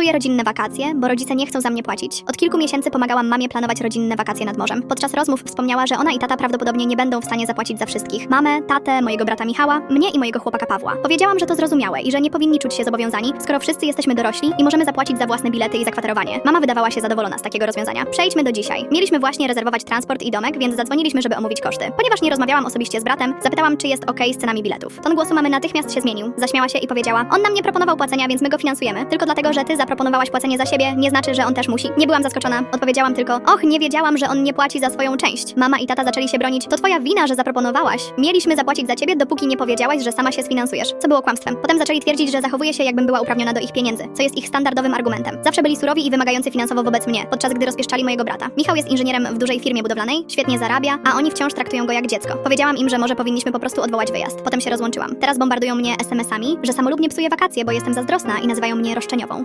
Psuję rodzinne wakacje, bo rodzice nie chcą za mnie płacić. Od kilku miesięcy pomagałam mamie planować rodzinne wakacje nad morzem. Podczas rozmów wspomniała, że ona i tata prawdopodobnie nie będą w stanie zapłacić za wszystkich. Mamę, tatę, mojego brata Michała, mnie i mojego chłopaka Pawła. Powiedziałam, że to zrozumiałe i że nie powinni czuć się zobowiązani, skoro wszyscy jesteśmy dorośli i możemy zapłacić za własne bilety i zakwaterowanie. Mama wydawała się zadowolona z takiego rozwiązania. Przejdźmy do dzisiaj. Mieliśmy właśnie rezerwować transport i domek, więc zadzwoniliśmy, żeby omówić koszty. Ponieważ nie rozmawiałam osobiście z bratem, zapytałam, czy jest ok z cenami biletów. Ton głosu mamy natychmiast się zmienił. Zaśmiała się i powiedziała: On nam nie proponował płacenia, więc my go finansujemy. Tylko dlatego, że ty zaproponowałaś płacenie za siebie, nie znaczy, że on też musi. Nie byłam zaskoczona. Odpowiedziałam tylko: Och, nie wiedziałam, że on nie płaci za swoją część. Mama i tata zaczęli się bronić. To twoja wina, że zaproponowałaś. Mieliśmy zapłacić za ciebie, dopóki nie powiedziałaś, że sama się sfinansujesz. Co było kłamstwem. Potem zaczęli twierdzić, że zachowuję się, jakbym była uprawniona do ich pieniędzy, co jest ich standardowym argumentem. Zawsze byli surowi i wymagający finansowo wobec mnie, podczas gdy rozpieszczali mojego brata. Michał jest inżynierem w dużej firmie budowlanej, świetnie zarabia, a oni wciąż traktują go jak dziecko. Powiedziałam im, że może powinniśmy po prostu odwołać wyjazd. Potem się rozłączyłam. Teraz bombardują mnie SMS-ami, że samolubnie psuję wakacje, bo jestem zazdrosna i nazywają mnie roszczeniową.